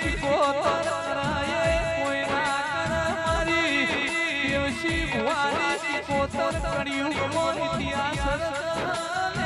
શિકોતર કરાય કોણ ત્યાં રચના.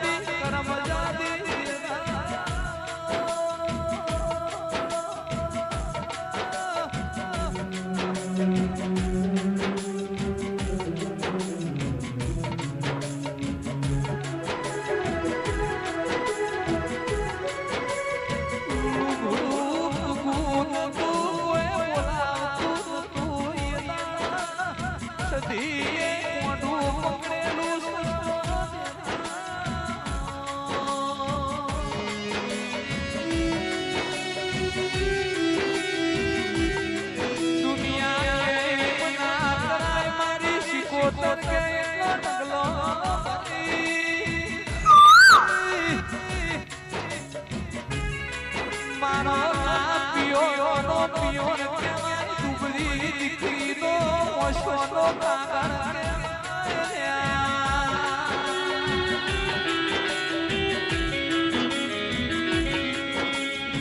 દીકરી નો મોશો નો કાગળ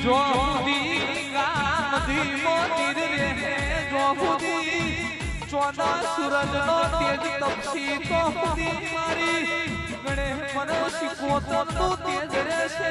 જો જો સુધી ચોદા સૂરજ નો મને શીખવો તો તું તેજ રહેશે.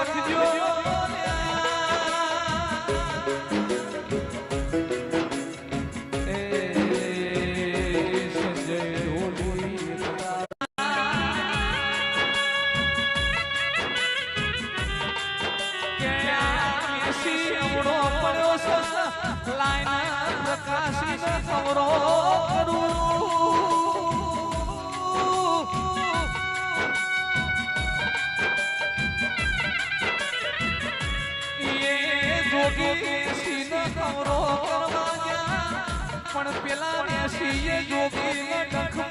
પણ પેલા મેસીએ જોગીને ડખ માર્યો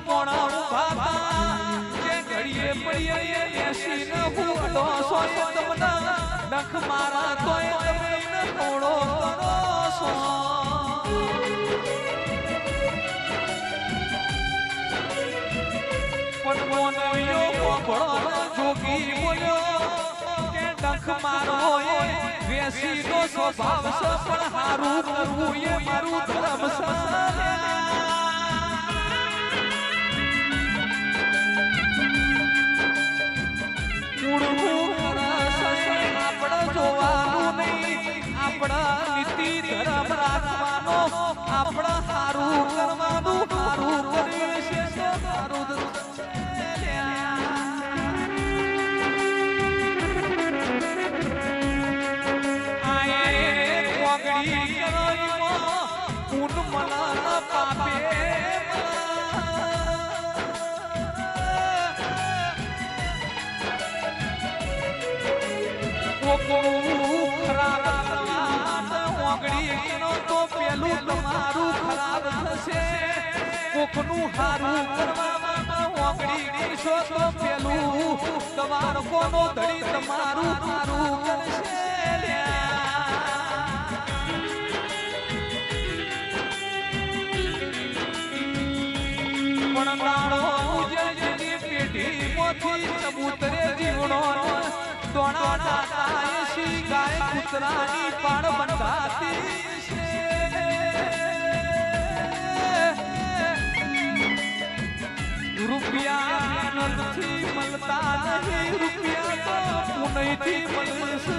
મારા. પણ મોનવીઓ હોભળો જોગી બોલ્યો કે ડંખ મારવો એ વેસીનો સ્વભાવ સ પણ હારું કરવું એ મારું ધર્મ છે આપણે સારું કરવાનું સારું કરીએ છે તો હારું જ તમારું ખરાબ થશે. કોકનું હારું કરવામાં ઓગળી દીશો તો પેલું. તમારો કોનો ધડી તમારું હારું કરશે પણ એસી ગાય કૂતરાની પાડ બંધાતી છે. રૂપિયા મહેનતથી મળતા નહીં રૂપિયા તો પુનઃથી મળશે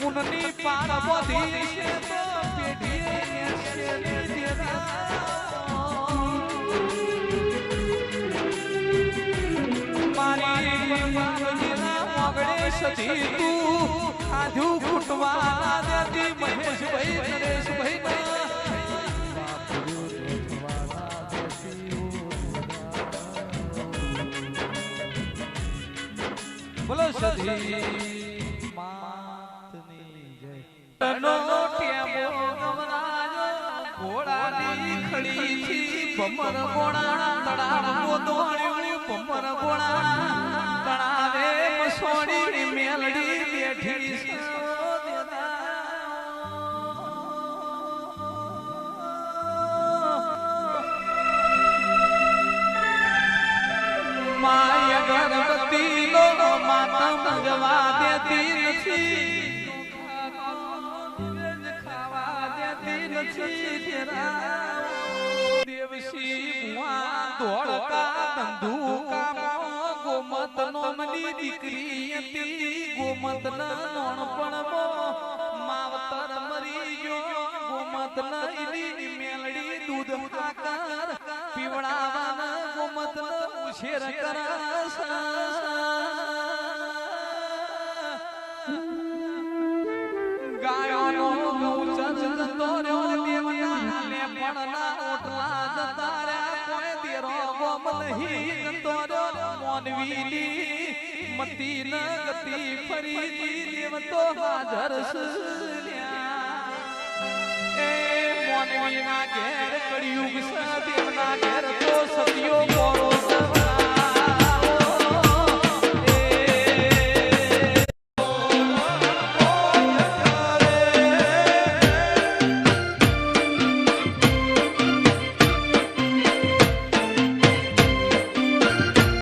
પુનની પાડ બધી છે તો પેઢીએ છે ને દેતા મારી બાબજીના મોગળે સધી તું આધું ખૂટવા દેતી મહેશભાઈ નરેશભાઈ બોલો સધી માતની જય નો ટેમો ગમરાજો ઘોડાની બેઠી છે. માય ગણપતિ લો જવા દેતી નથી ખાવા દેતી નથી તેરા દેવસી બુઆ દોડકા ધંધુકા નોમની દીકરી હતી ગોમત ના નોણપણમાં માવતર મરી ગયો ગોમત ના મેલડી દૂધ ખાકર પીવડાવાના ગોમત ના ઉછેર કરાસા ગોમ નહીં જતો મોનવીલી મતી ન ગતિ ફરી દેવ તો હાજર સલ્યા. એ મોનવીના ઘેર કળિયુગ છે દેવના ઘેર તો સતિયો